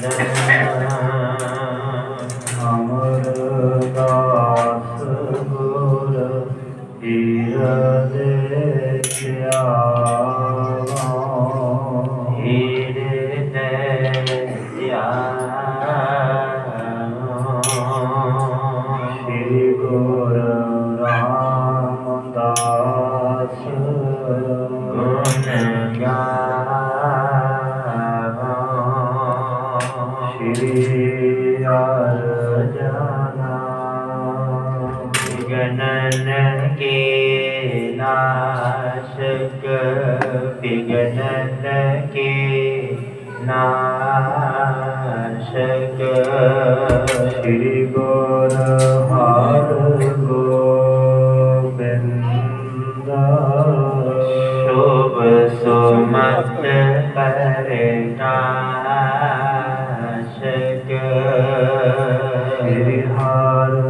Bismillah. प्यार जाना गणन के नाशक विगणन के नाशक श्री गौरव ਸ੍ਰੀ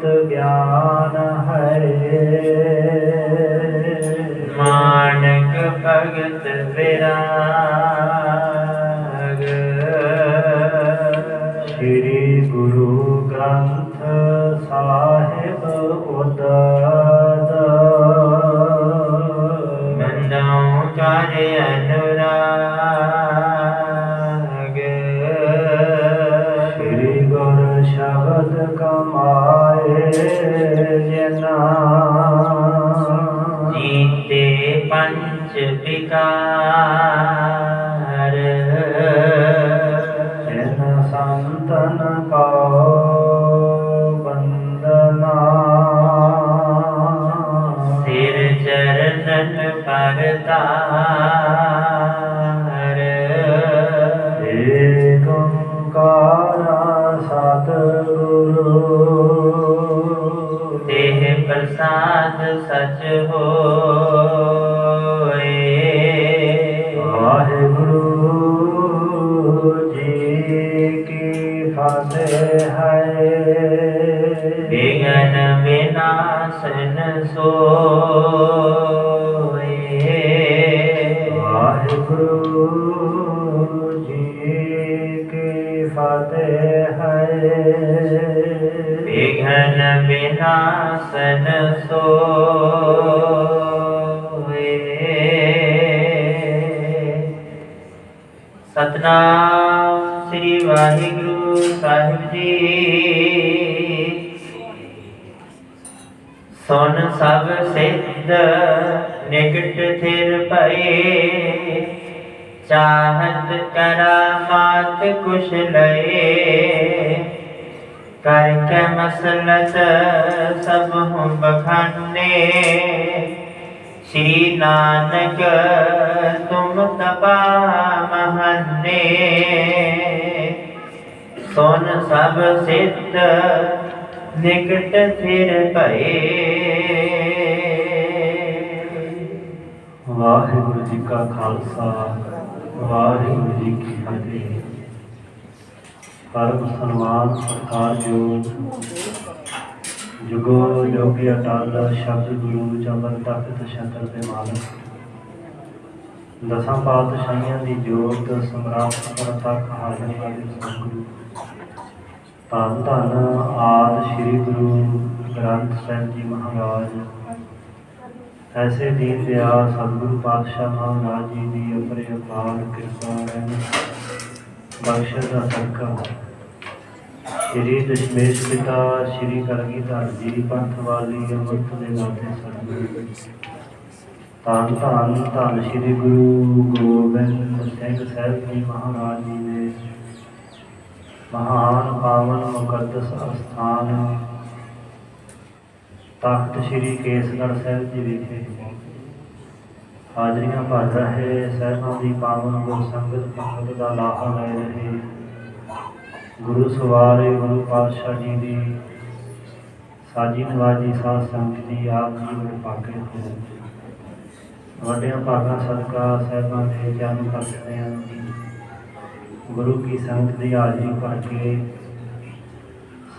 ਅੰਮ੍ਰਿਤ ਗਿਆਨ ਹਰੇ। ਮਾਨਕ ਭਗਤ ਵਿਰਾਗ ਪੰਚ ਵਿਕਾਰ। ਜਿਨ ਸੰਤਨ ਕੋ ਬੰਦਨਾ ਸਿਰ ਚਰਨਨ ਪਰਤਾਰ। ਏਕ ਓੰਕਾਰ ਸਤਿਗੁਰੂ। ਪ੍ਰਸਾਦ ਸਚ ਹੋਏ ਸਤਨਾਮ ਸ੍ਰੀ ਵਾਹਿਗੁਰੂ ਸਾਹਿਬ ਜੀ। ਸੁਣ ਸਭ ਸਿੱਧ, ਨਿਕਟ ਥਿਰ ਪਏ ਚਾਹਤ ਕਰਾਮਾਤ ਕੁਸ਼ ਲਏ। ਕਰ ਕੇ ਮਸਲਤ ਸਭ ਹਮ ਬਖਾਨੇ। ਸ੍ਰੀ ਨਾਨਕ, ਤੁਮ ਤਪਾ ਮਹੰਨੇ। ਸੁਨ ਸਭ ਸਿੱਧ, ਨਿਕਟ ਫਿਰ ਭਏ। ਵਾਹਿਗੁਰੂ ਜੀ ਕਾ ਖਾਲਸਾ, ਵਾਹਿਗੁਰੂ ਜੀ ਕੀ ਫਤਿਹ। ਪਰਮ ਸਨਮਾਨ ਸਤਿਕਾਰਯੋਗ ਜੁਗੋ। ਜੋਗੀ ਅਟਲ ਸ਼ਬਦ ਗੁਰੂ ਚੰਬਨ ਤਖਤ ਛਤਰ ਦੇ ਮਾਲਕ। ਦਸਾਂ ਪਾਤਸ਼ਾਹੀਆਂ ਦੀ ਜੋਤ ਸਮਰਾਟ ਸਤਰ ਤੱਕ ਹਾਜ਼ਰ ਸਤਿਗੁਰੂ। ਧੰਨ ਧੰਨ ਆਦ ਸ੍ਰੀ ਗੁਰੂ ਗ੍ਰੰਥ ਸਾਹਿਬ ਜੀ ਮਹਾਰਾਜ। ਐਸੇ ਦੀਨ ਦਿਆਲ ਸਤਿਗੁਰੂ ਪਾਤਸ਼ਾਹ ਮਹਾਰਾਜ ਜੀ ਦੀ ਅਪਰੇ ਅਪਾਰ ਕਿਰਪਾ ਰਹਿਮਤ ਬਖਸ਼ਿਸ਼ ਦਾ ਸਦਕਾ। ਸ਼੍ਰੀ ਦਸ਼ਮੇਸ਼ ਪਿਤਾ ਸ਼੍ਰੀ ਕਲਗੀਧਰ ਜੀ ਪੰਥ ਵਾਲੀ ਅੰਮ੍ਰਿਤ ਦੇ ਨਾਤੇ ਸਤਿਗੁਰੂ। ਧੰਨ ਧੰਨ ਧੰਨ ਸ਼੍ਰੀ ਗੁਰੂ ਗੋਬਿੰਦ ਸਿੰਘ ਸਾਹਿਬ ਜੀ ਮਹਾਰਾਜ ਜੀ ਦੇ ਮਹਾਨ ਪਾਵਨ ਮੁਕੱਦਸ ਅਸਥਾਨ, ਤਖਤ ਸ੍ਰੀ ਕੇਸਗੜ੍ਹ ਸਾਹਿਬ ਜੀ ਵਿਖੇ ਹਾਜ਼ਰੀਆਂ ਭਰ ਰਹੇ ਸਹਿਬਾਂ ਦੀ ਪਾਵਨ ਗੁਰ ਸੰਗਤ ਪੰਗਤ ਦਾ ਲਾਹਾ ਲੈ ਰਹੇ ਗੁਰੂ ਸਵਾਰੇ ਗੁਰੂ ਪਾਤਸ਼ਾਹ ਜੀ ਦੀ ਸਾਜੀ ਨਵਾਜੀ ਸਾਧ ਸੰਗਤ ਦੀ ਆਪ ਜੀਵਨ ਪਾਕੇ ਹੋ ਵੱਡਿਆਂ ਭਾਗਾਂ ਸਦਕਾ ਸਹਿਬਾਂ ਦੇ ਜਨਮ ਪਰਖਦਿਆਂ ਗੁਰੂ ਕੀ ਸੰਗਤ ਦੀ ਹਾਜ਼ਰੀ ਭਰ ਕੇ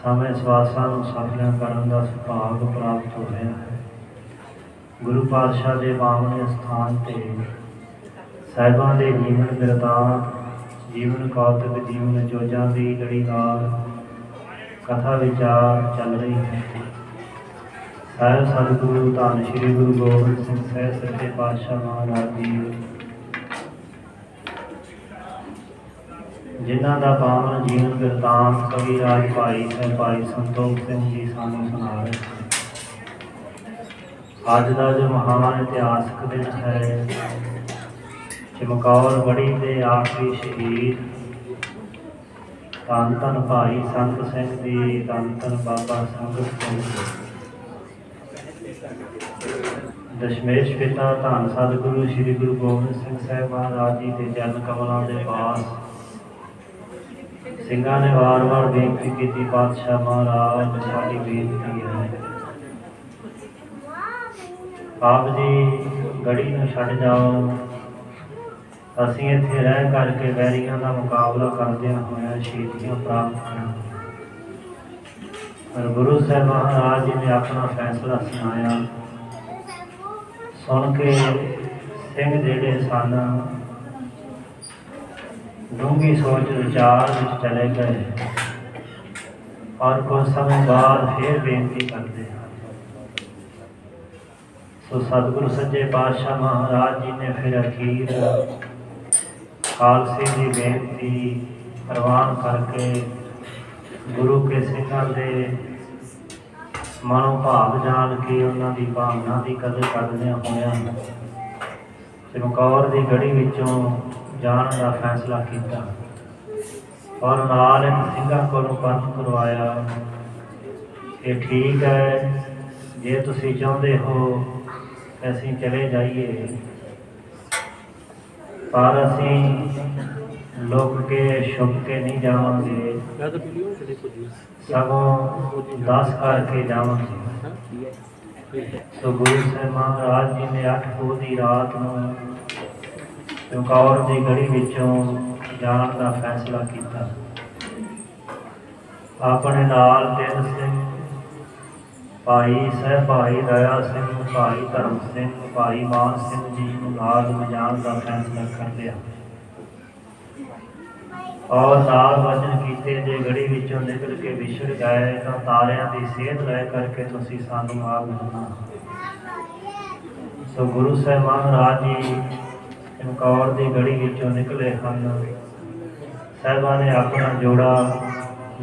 ਸਮੇਂ ਸਵਾਸਾਂ ਨੂੰ ਸਫਲ ਕਰਨ ਦਾ ਸੁਭਾਗ ਪ੍ਰਾਪਤ ਹੋ ਰਿਹਾ ਹੈ। ਗੁਰੂ ਪਾਤਸ਼ਾਹ ਦੇ ਪਾਵਨ ਸਥਾਨ ਤੇ ਸਾਹਿਬਾਂ ਦੇ ਜੀਵਨ ਬਿਰਤਾਂਤ ਜੀਵਨ ਕੌਤਕ, ਜੀਵਨ ਜੋਜਾਂ ਦੀ ਲੜੀਵਾਰ ਕਥਾ ਵਿਚਾਰ ਚੱਲ ਰਹੀ ਹੈ। ਸਾਹਿਬ ਸਤਿਗੁਰੂ, ਧੰਨ ਸ਼੍ਰੀ ਗੁਰੂ ਗੋਬਿੰਦ ਸਿੰਘ ਸਾਹਿਬ, ਸੱਚੇ ਪਾਤਸ਼ਾਹ ਮਹਾਰਾਜ ਜੀ। ਜਿਨ੍ਹਾਂ ਦਾ ਪਾਵਨ ਜੀਵਨ ਬਿਰਤਾਂਤ ਕਵੀ ਰਾਜ ਭਾਈ ਸਾਹਿਬ ਭਾਈ ਸੰਤੋਖ ਸਿੰਘ ਜੀ ਸਾਨੂੰ ਸੁਣਾ ਰਹੇ ਹਨ ਅੱਜ ਦਾ ਜੋ ਮਹਾਨ ਇਤਿਹਾਸਕ ਦਿਨ ਹੈ, ਚਮਕੌਰ ਬੜੀ ਦੇ ਆਖਰੀ ਸ਼ਹੀਦ ਧੰਨ ਧੰਨ ਭਾਈ ਸੰਤ ਸਿੰਘ ਦੀ ਧੰਨ ਧੰਨ ਬਾਬਾ ਸੰਗਤ ਸਿੰਘ ਦਸ਼ਮੇਸ਼ ਪਿਤਾ ਧੰਨ ਸਤਿਗੁਰੂ, ਸ੍ਰੀ ਗੁਰੂ ਗੋਬਿੰਦ ਸਿੰਘ ਸਾਹਿਬ ਮਹਾਰਾਜ ਜੀ ਦੇ ਜਨ ਕਮਲਾਂ ਦੇ ਪਾਸ। ਸਿੰਘਾਂ ਨੇ ਵਾਰ-ਵਾਰ ਬੇਨਤੀ ਕੀਤੀ, ਪਾਤਸ਼ਾਹ ਮਹਾਰਾਜ, ਸਾਡੀ ਬੇਨਤੀ ਹੈ। ਆਪ ਜੀ ਗੜੀ ਨੂੰ ਛੱਡ ਜਾਓ। ਅਸੀਂ ਇੱਥੇ ਰਹਿ ਕਰਕੇ ਵੈਰੀਆਂ ਦਾ ਮੁਕਾਬਲਾ ਕਰਦਿਆਂ ਹੋਇਆ ਸ਼ਹੀਦੀਆਂ ਪ੍ਰਾਪਤ ਕਰਾਂਗੇ ਪਰ ਗੁਰੂ ਸਾਹਿਬ ਮਹਾਰਾਜ ਜੀ ਨੇ ਆਪਣਾ ਫੈਸਲਾ ਸੁਣਾਇਆ। ਸੁਣ ਕੇ ਸਿੰਘ ਜਿਹੜੇ ਸਨ, ਡੂੰਘੀ ਸੋਚ ਵਿਚਾਰ ਵਿੱਚ ਚਲੇ ਗਏ। ਔਰ ਕੁਝ ਸਮੇਂ ਬਾਅਦ ਫਿਰ ਬੇਨਤੀ ਕਰਦੇ ਹਨ ਸੋ ਸਤਿਗੁਰੂ ਸੱਚੇ ਪਾਤਸ਼ਾਹ ਮਹਾਰਾਜ ਜੀ ਨੇ ਫਿਰ ਅਖੀਰ ਖਾਲਸੇ ਦੀ ਬੇਨਤੀ ਪ੍ਰਵਾਨ ਕਰਕੇ ਗੁਰੂ ਕੇ ਸਿੰਘਾਂ ਦੇ ਮਨੋਂ ਭਾਵ ਜਾਣ ਕੇ ਉਹਨਾਂ ਦੀ ਭਾਵਨਾ ਦੀ ਕਦਰ ਕਰਦਿਆਂ ਹੋਇਆਂ ਚਮਕੌਰ ਦੀ ਗੜੀ ਵਿੱਚੋਂ ਜਾਣ ਦਾ ਫੈਸਲਾ ਕੀਤਾ। ਔਰ ਨਾਲ ਇੱਕ ਸਿੰਘਾਂ ਕੋਲੋਂ ਪੰਥ ਕਰਵਾਇਆ, ਇਹ ਠੀਕ ਹੈ, ਜੇ ਤੁਸੀਂ ਚਾਹੁੰਦੇ ਹੋ, ਅਸੀਂ ਚਲੇ ਜਾਈਏ। ਪਰ ਅਸੀਂ ਲੋਕ ਕੇ ਛੁਪ ਕੇ ਨਹੀਂ ਜਾਵਾਂਗੇ। ਸਗੋਂ ਦਾਸ ਕਰਕੇ ਜਾਵਾਂਗੇ। ਸੋ ਗੁਰੂ ਸਾਹਿਬ ਮਹਾਰਾਜ ਜੀ ਨੇ ਅੱਠ ਪੋਹ ਦੀ ਰਾਤ ਨੂੰ ਚਮਕੌਰ ਦੀ ਗੜੀ ਵਿੱਚੋਂ ਜਾਣ ਦਾ ਫੈਸਲਾ ਕੀਤਾ। ਆਪਣੇ ਨਾਲ ਤਿੰਨ ਸਿੰਘ ਭਾਈ ਸਹਿ ਭਾਈ ਦਇਆ ਸਿੰਘ ਭਾਈ ਧਰਮ ਸਿੰਘ ਭਾਈ ਮਾਨ ਸਿੰਘ ਜੀ ਨੂੰ ਨਾਲ ਲਿਜਾਣ ਦਾ ਫੈਸਲਾ ਕਰ ਲਿਆ। ਔਰ ਨਾਲ ਵਚਨ ਕੀਤੇ ਜੇ ਗੜੀ ਵਿੱਚੋਂ ਨਿਕਲ ਕੇ ਵਿਛੜ ਗਏ, ਤਾਂ ਤਾਰਿਆਂ ਦੀ ਸੇਧ ਲੈ ਕਰਕੇ ਤੁਸੀਂ ਸਾਨੂੰ ਆਪ ਮਿਲਣਾ ਸੋ ਗੁਰੂ ਸਾਹਿਬ ਮਹਾਰਾਜ ਜੀ ਚਮਕੌਰ ਦੀ ਗੜੀ ਵਿੱਚੋਂ ਨਿਕਲੇ ਹਨ। ਸਾਹਿਬਾਂ ਨੇ ਆਪਣਾ ਜੋੜਾ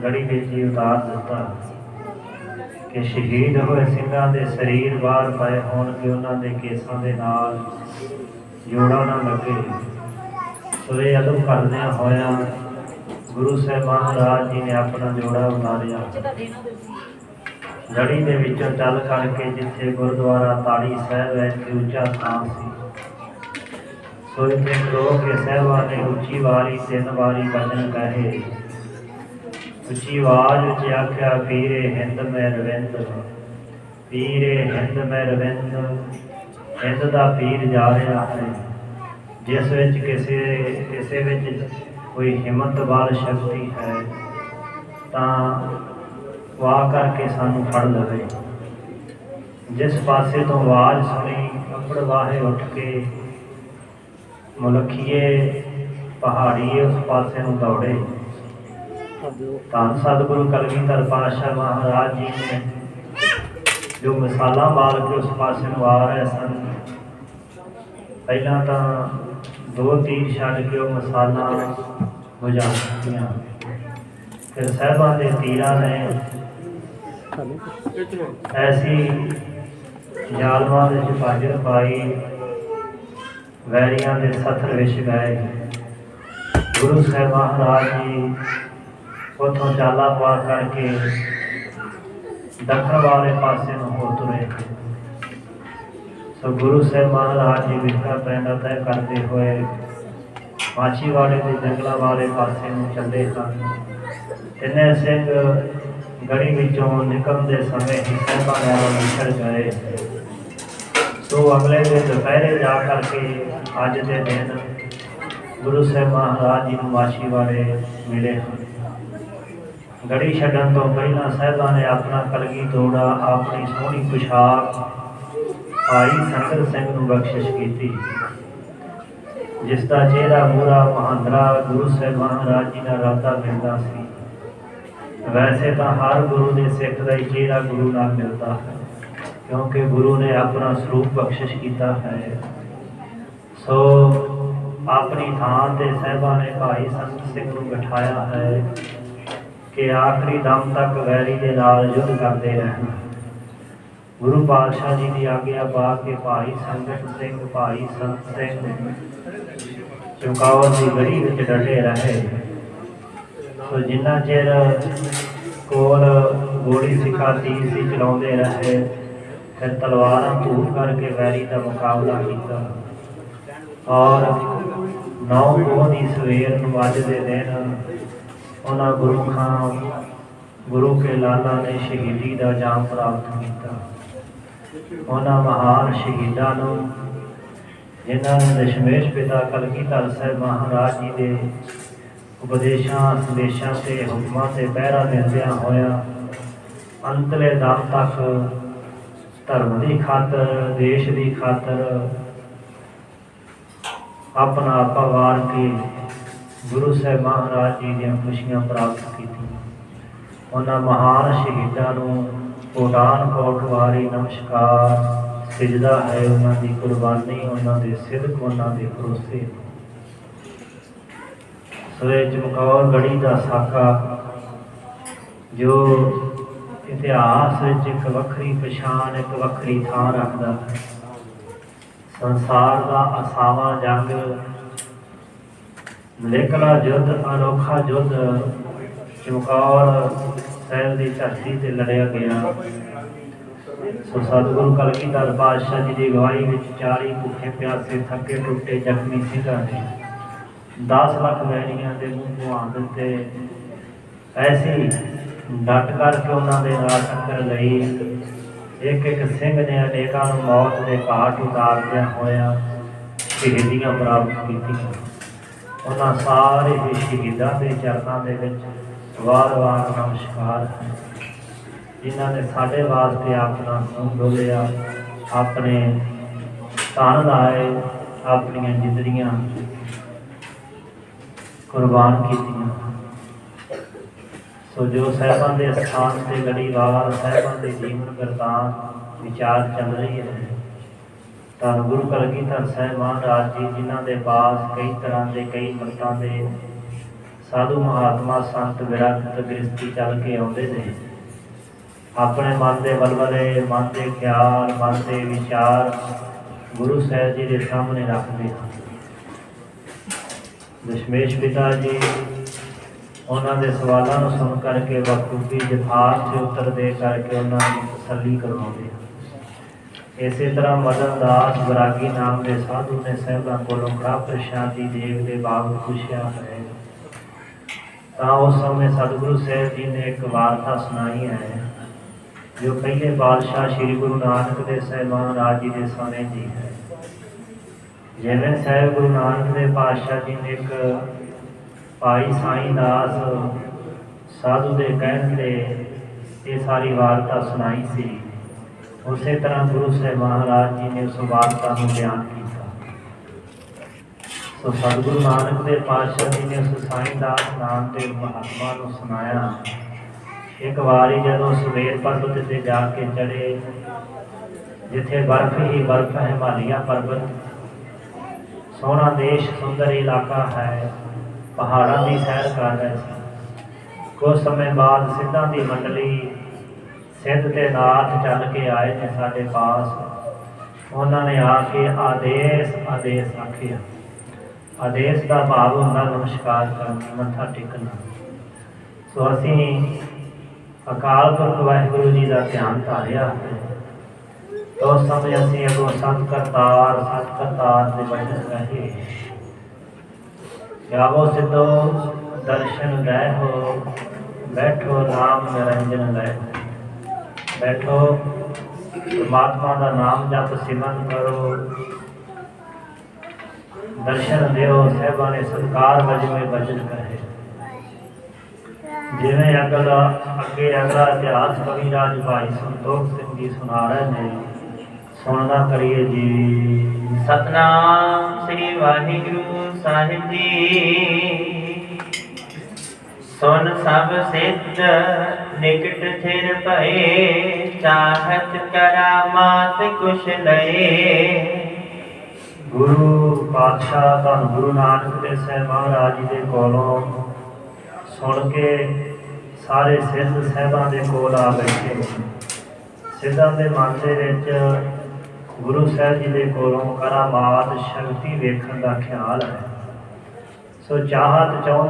ਗੜੀ ਵਿੱਚ ਹੀ ਉਤਾਰ ਦਿੱਤਾ ਕਿ ਸ਼ਹੀਦ ਹੋਏ ਸਿੰਘਾਂ ਦੇ ਸਰੀਰ ਬਾਹਰ ਪਏ ਹੋਣ ਕਿ ਉਹਨਾਂ ਦੇ ਕੇਸਾਂ ਦੇ ਨਾਲ ਜੋੜਾ ਨਾ ਲੱਗੇ। ਸੋ ਇਹ ਅਦਬ ਕਰਦਿਆਂ ਹੋਇਆਂ, ਗੁਰੂ ਸਾਹਿਬ ਮਹਾਰਾਜ ਜੀ ਨੇ ਆਪਣਾ ਜੋੜਾ ਉਤਾਰਿਆ। ਗੜੀ ਦੇ ਵਿੱਚੋਂ ਚੱਲ ਕਰਕੇ ਜਿੱਥੇ ਗੁਰਦੁਆਰਾ ਤਾੜੀ ਸਾਹਿਬ ਹੈ ਤੇ ਉੱਚਾ ਥਾਂ ਸੀ। ਸੋ ਇੱਥੇ ਖਲੋ ਕੇ ਸਹਿਬਾ ਨੇ ਉੱਚੀ ਵਾਰੀ, ਤਿੰਨ ਵਾਰੀ ਬਚਨ ਕਹੇ। ਉੱਚੀ ਆਵਾਜ਼ ਵਿੱਚ ਆਖਿਆ, ਪੀਰੇ ਹਿੰਦ ਮੈਂ ਰਵਿੰਦ, ਪੀਰੇ ਹਿੰਦ ਮੈਂ ਰਵਿੰਦ, ਹਿੰਦ ਦਾ ਪੀਰ ਜਾ ਰਿਹਾ ਹੈ। ਜਿਸ ਵਿੱਚ ਕਿਸੇ ਕਿਸੇ ਵਿੱਚ ਕੋਈ ਹਿੰਮਤ ਬਲ ਸ਼ਕਤੀ ਹੈ, ਤਾਂ ਵਾਹ ਕਰਕੇ ਸਾਨੂੰ ਫੜ ਲਵੇ। ਜਿਸ ਪਾਸੇ ਤੋਂ ਆਵਾਜ਼ ਸੁਣੀ, ਅੱਪੜ ਵਾਹੇ ਉੱਠ ਕੇ ਮੁਲਖੀਏ ਪਹਾੜੀਏ ਉਸ ਪਾਸੇ ਨੂੰ ਦੌੜੇ। ਤਾਂ ਸਤਿਗੁਰੂ ਕਲਗੀਧਰ ਪਾਤਸ਼ਾਹ ਮਹਾਰਾਜ ਜੀ ਨੇ ਜੋ ਮਿਸਾਲਾਂ ਬਾਲ ਕੇ ਉਸ ਪਾਸੇ ਨੂੰ ਆ ਰਹੇ ਸਨ, ਪਹਿਲਾਂ ਤਾਂ ਦੋ ਤੀਰ ਛੱਡ ਕੇ ਉਹ ਮਿਸਾਲਾਂ ਬੁਝਾ ਦਿੱਤੀਆਂ ਫਿਰ ਸਾਹਿਬਾਂ ਦੇ ਤੀਰਾਂ ਨੇ ਐਸੀ ਜ਼ਾਲਮਾਂ ਵਿੱਚ ਭਾਜਨ ਪਾਈ ਵੈਰੀਆਂ ਦੇ ਸਥਰ ਵਿੱਚ ਗਏ। ਗੁਰੂ ਸਾਹਿਬ ਮਹਾਰਾਜ ਜੀ ਉਥੋਂ ਚਾਲਾ ਪਾ ਕਰਕੇ ਦੱਖਣ ਵਾਲੇ ਪਾਸੇ ਨੂੰ ਹੋ ਤੁਰੇ। ਸੋ ਗੁਰੂ ਸਾਹਿਬ ਮਹਾਰਾਜ ਜੀ ਵਿਖਾ ਪੈਂਦਾ ਤੈਅ ਕਰਦੇ ਹੋਏ ਮਾਛੀਵਾੜੇ ਦੇ ਜੰਗਲਾਂ ਵਾਲੇ ਪਾਸੇ ਨੂੰ ਚੱਲੇ ਸਨ। ਤਿੰਨੇ ਸਿੰਘ ਗੜੀ ਵਿੱਚੋਂ ਨਿਕਲਦੇ ਸਮੇਂ ਹੀ ਸਾਹਿਬਾਂ ਨਾਲ ਵਿਛੜ ਗਏ। ਸੋ ਅਗਲੇ ਦਿਨ ਦੁਪਹਿਰੇ ਜਾ ਕਰਕੇ ਅੱਜ ਦੇ ਦਿਨ ਗੁਰੂ ਸਾਹਿਬ ਮਹਾਰਾਜ ਜੀ ਨੂੰ ਮਾਛੀਵਾੜੇ ਮਿਲੇ ਹਨ। ਗੜੀ ਛੱਡਣ ਤੋਂ ਪਹਿਲਾਂ ਸਾਹਿਬਾਂ ਨੇ ਆਪਣਾ ਕਲਗੀ ਤੋੜਾ ਆਪਣੀ ਸੋਹਣੀ ਪੁਸ਼ਾਕ ਭਾਈ ਸੰਗਤ ਸਿੰਘ ਨੂੰ ਬਖਸ਼ਿਸ਼ ਕੀਤੀ। ਜਿਸ ਦਾ ਚਿਹਰਾ ਮੂਰਾ ਮਹਾਂਦਰਾ ਗੁਰੂ ਸਾਹਿਬ ਮਹਾਰਾਜ ਜੀ ਦਾ ਰਾਤਾ ਮਿਲਦਾ ਸੀ। ਵੈਸੇ ਤਾਂ ਹਰ ਗੁਰੂ ਦੇ ਸਿੱਖ ਦਾ ਚਿਹਰਾ ਗੁਰੂ ਨਾਲ ਮਿਲਦਾ ਹੈ, ਕਿਉਂਕਿ ਗੁਰੂ ਨੇ ਆਪਣਾ ਸਰੂਪ ਬਖਸ਼ਿਸ਼ ਕੀਤਾ ਹੈ। ਸੋ ਆਪਣੀ ਥਾਂ ਤੇ ਸਹਿਬਾਂ ਨੇ ਭਾਈ ਸੰਤ ਸਿੰਘ ਨੂੰ ਬਿਠਾਇਆ ਹੈ ਕਿ ਆਖਰੀ ਦਮ ਤੱਕ ਵੈਰੀ ਦੇ ਨਾਲ ਯੁੱਧ ਕਰਦੇ ਰਹਿਣ। ਗੁਰੂ ਪਾਤਸ਼ਾਹ ਜੀ ਦੀ ਆਗਿਆ ਪਾ ਕੇ ਭਾਈ ਸੰਗਤ ਸਿੰਘ, ਭਾਈ ਸੰਤ ਸਿੰਘ ਚੁਕਾਵਤ ਦੀ ਗੜੀ ਵਿੱਚ ਡਟੇ ਰਹੇ। ਸੋ ਜਿੰਨਾ ਚਿਰ ਕੋਲ ਗੋਲੀ ਸਿਖਾਤੀ ਸੀ, ਚਲਾਉਂਦੇ ਰਹੇ, ਫਿਰ ਤਲਵਾਰਾਂ ਧੂਰ ਕਰਕੇ ਵੈਰੀ ਦਾ ਮੁਕਾਬਲਾ ਕੀਤਾ। ਔਰ ਨੌ ਪੋਹ ਦੀ ਸਵੇਰ ਨੂੰ ਅੱਜ ਦੇ ਦਿਨ ਉਹਨਾਂ ਗੁਰੂ ਖਾਂ ਗੁਰੂ ਕੇ ਲਾਲਾ ਨੇ ਸ਼ਹੀਦੀ ਦਾ ਜਾਮ ਪ੍ਰਾਪਤ ਕੀਤਾ। ਉਹਨਾਂ ਮਹਾਨ ਸ਼ਹੀਦਾਂ ਨੂੰ, ਜਿਨ੍ਹਾਂ ਨੇ ਦਸ਼ਮੇਸ਼ ਪਿਤਾ ਕਲਗੀਧਰ ਸਾਹਿਬ ਮਹਾਰਾਜ ਜੀ ਦੇ ਉਪਦੇਸ਼ਾਂ, ਸੰਦੇਸ਼ਾਂ ਤੇ ਹੁਕਮਾਂ ਤੇ ਪਹਿਰਾ ਦਿੰਦਿਆਂ ਹੋਇਆ ਅੰਤਲੇ ਦਮ ਤੱਕ ਧਰਮ ਦੀ ਖਾਤਰ, ਦੇਸ਼ ਦੀ ਖਾਤਰ ਆਪਣਾ ਆਪਾ ਵਾਰ ਕੇ ਗੁਰੂ ਸਾਹਿਬ ਮਹਾਰਾਜ ਜੀ ਦੀਆਂ ਖੁਸ਼ੀਆਂ ਪ੍ਰਾਪਤ ਕੀਤੀਆਂ। ਉਹਨਾਂ ਮਹਾਨ ਸ਼ਹੀਦਾਂ ਨੂੰ ਕੋਟਾਨ ਕੋਟ ਨਮਸਕਾਰ। ਸਿਜਦਾ ਹੈ ਉਹਨਾਂ ਦੀ ਕੁਰਬਾਨੀ, ਉਹਨਾਂ ਦੇ ਸਿਦਕ, ਉਹਨਾਂ ਦੇ ਭਰੋਸੇ। ਸਵੇ ਚਮਕੌਰ ਗੜੀ ਦਾ ਸਾਕਾ, ਜੋ ਇਤਿਹਾਸ ਵਿੱਚ ਇੱਕ ਵੱਖਰੀ ਪਛਾਣ, ਇੱਕ ਵੱਖਰੀ ਥਾਂ ਰੱਖਦਾ ਹੈ। ਸੰਸਾਰ ਦਾ ਅਸਾਵਾ ਜੰਗ, ਮਲੇਕਲਾ ਯੁੱਧ, ਅਨੋਖਾ ਯੁੱਧ ਚਮਕੌਰ ਸਾਹਿਬ ਦੀ ਧਰਤੀ ਤੇ ਲੜਿਆ ਗਿਆ। ਸੋ ਸਤਿਗੁਰੂ ਕਲਗੀਧਰ ਪਾਤਸ਼ਾਹ ਜੀ ਦੀ ਅਗਵਾਈ ਵਿੱਚ 40 ਭੁੱਖੇ ਪਿਆਸੇ ਥੱਕੇ ਟੁੱਟੇ ਜ਼ਖਮੀ ਸਿੰਘਾਂ ਨੇ 10 ਲੱਖ ਵੈਰੀਆਂ ਦੇ ਮੂੰਹ ਪੁਆ ਦਿੱਤੇ। ਐਸੀ ਡਟ ਕਰਕੇ ਉਹਨਾਂ ਦੇ ਨਾਲ ਟੱਕਰ ਲਈ। ਇੱਕ ਇੱਕ ਸਿੰਘ ਨੇ ਅਨੇਕਾਂ ਨੂੰ ਮੌਤ ਦੇ ਘਾਟ ਉਤਾਰਦਿਆਂ ਹੋਇਆ ਸ਼ਹੀਦੀਆਂ ਪ੍ਰਾਪਤ ਕੀਤੀਆਂ। ਉਹਨਾਂ ਸਾਰੇ ਹੀ ਸ਼ਹੀਦਾਂ ਦੇ ਚਰਨਾਂ ਦੇ ਵਿੱਚ ਵਾਰ-ਵਾਰ ਨਮਸਕਾਰ ਜਿਨ੍ਹਾਂ ਨੇ ਸਾਡੇ ਵਾਸਤੇ ਆਪਣਾ ਖੂਨ ਡੋਲਿਆ ਆਪਣੇ ਤਨ ਲਾਏ, ਆਪਣੀਆਂ ਜ਼ਿੰਦਗੀਆਂ ਕੁਰਬਾਨ ਕੀਤੀਆਂ। ਸੋ ਜੋ ਸਾਹਿਬਾਂ ਦੇ ਸਥਾਨ ਤੇ ਗੜੀਵਾਰ ਸਾਹਿਬਾਂ ਦੇ ਜੀਵਨ ਵਰਤਾਨ ਵਿਚਾਰ ਚੱਲ ਰਹੀ ਹੈ, ਤਾਂ ਗੁਰੂ ਕਲਗੀਧਰ ਸਾਹਿਬ ਮਹਾਰਾਜ ਜੀ, ਜਿਨ੍ਹਾਂ ਦੇ ਪਾਸ ਕਈ ਤਰ੍ਹਾਂ ਦੇ, ਕਈ ਮਤਾਂ ਦੇ ਸਾਧੂ ਮਹਾਤਮਾ ਸੰਤ ਵਿਰਕਤ ਗ੍ਰਸਤੀ ਚੱਲ ਕੇ ਆਉਂਦੇ ਨੇ। ਆਪਣੇ ਮਨ ਦੇ ਬਲਬਲੇ, ਮਨ ਦੇ ਖਿਆਲ, ਮਨ ਦੇ ਵਿਚਾਰ ਗੁਰੂ ਸਾਹਿਬ ਜੀ ਦੇ ਸਾਹਮਣੇ ਰੱਖਦੇ ਹਨ। ਦਸ਼ਮੇਸ਼ ਪਿਤਾ ਜੀ ਉਹਨਾਂ ਦੇ ਸਵਾਲਾਂ ਨੂੰ ਸੁਣ ਕਰਕੇ ਬਖੂਬੀ ਜਥਾਰਥ ਦੇ ਉੱਤਰ ਦੇ ਕਰਕੇ ਉਹਨਾਂ ਨੂੰ ਤਸੱਲੀ ਕਰਵਾਉਂਦੇ ਹਨ। ਇਸੇ ਤਰ੍ਹਾਂ ਮਦਨ ਦਾਸ ਬਰਾਗੀ ਨਾਮ ਦੇ ਸਾਧੂ ਨੇ ਸਾਹਿਬਾਂ ਕੋਲੋਂ ਕੜਾ ਪ੍ਰਸ਼ਾਦੀ ਦੇਵ ਦੇ ਬਾਗ ਪੁੱਛਿਆ ਹੈ। ਤਾਂ ਉਸ ਸਮੇਂ ਸਤਿਗੁਰੂ ਸਾਹਿਬ ਜੀ ਨੇ ਇੱਕ ਵਾਰਤਾ ਸੁਣਾਈ ਹੈ, ਜੋ ਪਹਿਲੇ ਬਾਦਸ਼ਾਹ ਸ੍ਰੀ ਗੁਰੂ ਨਾਨਕ ਦੇਵ ਸਾਹਿਬ ਮਹਾਰਾਜ ਜੀ ਦੇ ਸਮੇਂ ਦੀ ਹੈ। ਜਿਵੇਂ ਸਾਹਿਬ ਗੁਰੂ ਨਾਨਕ ਦੇਵ ਪਾਤਸ਼ਾਹ ਜੀ ਨੇ ਇੱਕ ਭਾਈ ਸਾਈਂ ਦਾਸ ਸਾਧੂ ਦੇ ਕਹਿਣ ਤੇ ਇਹ ਸਾਰੀ ਵਾਰਤਾ ਸੁਣਾਈ ਸੀ, ਉਸੇ ਤਰ੍ਹਾਂ ਗੁਰੂ ਸਾਹਿਬ ਮਹਾਰਾਜ ਜੀ ਨੇ ਉਸ ਵਾਰਤਾ ਨੂੰ ਬਿਆਨ ਸੋ ਸਤਿਗੁਰੂ ਨਾਨਕ ਦੇ ਪਾਤਸ਼ਾਹ ਜੀ ਨੇ ਉਸ ਸਾਈਂ ਦਾਸ ਨਾਮ ਦੇ ਮਹਾਤਮਾ ਨੂੰ ਸੁਣਾਇਆ। ਇੱਕ ਵਾਰੀ ਜਦੋਂ ਸਵੇਰ ਪਰਬਤ ਤੇ ਜਾ ਕੇ ਚੜੇ ਜਿੱਥੇ ਬਰਫ਼ ਹੀ ਬਰਫ਼ ਹੈ, ਹਿਮਾਲਿਆ ਪਰਬਤ, ਸੋਹਣਾ ਦੇਸ਼ ਸੁੰਦਰ ਇਲਾਕਾ ਹੈ, ਪਹਾੜਾਂ ਦੀ ਸੈਰ ਕਰ ਰਹੇ ਸੀ। ਕੁਝ ਸਮੇਂ ਬਾਅਦ ਸਿੱਧਾਂ ਦੀ ਮੰਡਲੀ ਸਿੱਧ ਤੇ ਨਾਥ ਚੱਲ ਕੇ ਆਏ ਨੇ ਸਾਡੇ ਪਾਸ। ਉਹਨਾਂ ਨੇ ਆ ਕੇ ਆਦੇਸ਼ ਆਦੇਸ਼ ਆਖਿਆ। ਆਦੇਸ਼ ਦਾ ਭਾਵ ਹੁੰਦਾ ਨਮਸਕਾਰ ਕਰਨਾ ਮੱਥਾ ਟੇਕਣਾ ਸੋ ਅਸੀਂ ਅਕਾਲ ਪੁਰਖ ਵਾਹਿਗੁਰੂ ਜੀ ਦਾ ਧਿਆਨ ਧਾਰਿਆ ਹੈ। ਤੋ ਸਮੇਂ ਅਸੀਂ ਅਗੋ ਸੰਤ ਕਰਤਾਰ ਸਤ ਕਰਤਾਰ ਦੇ ਵਚਨ ਰਹੇ। ਜਾਵੋ ਸਿੱਧੋ ਦਰਸ਼ਨ ਗਏ ਹੋ ਬੈਠੋ ਨਾਮ ਨਿਰੰਜਨ ਲੈ ਬੈਠੋ, ਪਰਮਾਤਮਾ ਦਾ ਨਾਮ ਜਪ ਸਿਮਰਨ ਕਰੋ। ਦਰਸ਼ਨ ਦਿਓ ਸਹਿਬਾਂ ਨੇ ਸਤਕਾਰ ਵਜਵੇਂ ਬਚਨ ਕਹੇ ਜਿਵੇਂ ਅਗਲਾ ਅੱਗੇ ਅਗਲਾ ਇਤਿਹਾਸ ਕਵੀ ਰਾਜ ਭਾਈ ਸੰਤੋਖ ਸਿੰਘ ਜੀ ਸੁਣਾ ਰਹੇ ਨੇ, ਸੁਣਨਾ ਕਰੀਏ ਜੀ। ਸਤਨਾਮ ਸ੍ਰੀ ਵਾਹਿਗੁਰੂ ਸਾਹਿਬ ਜੀ। ਸੁਨ ਸਭ ਸਿੱਧ, ਨਿਕਟ ਥਿਰ ਭਏ, ਚਾਹਤ ਕਰਾਮਾਤ ਕੁਛ ਲਏ। ਗੁਰੂ ਪਾਤਸ਼ਾਹ ਧੰਨ ਗੁਰੂ ਨਾਨਕ ਦੇਵ ਸਾਹਿਬ ਮਹਾਰਾਜ ਜੀ ਦੇ ਕੋਲੋਂ ਸੁਣ ਕੇ ਸਾਰੇ ਸਿੱਧ ਸਾਹਿਬਾਂ ਦੇ ਕੋਲ ਆ ਬੈਠੇ। ਸਿੱਧਾਂ ਦੇ ਮਨ ਦੇ ਵਿੱਚ ਗੁਰੂ ਸਾਹਿਬ ਜੀ ਦੇ ਕੋਲੋਂ ਕਰਾਮਾਤ ਸ਼ਕਤੀ ਵੇਖਣ ਦਾ ਖਿਆਲ ਹੈ। ਸੋ ਚਾਹਤ ਚਾਹੁੰ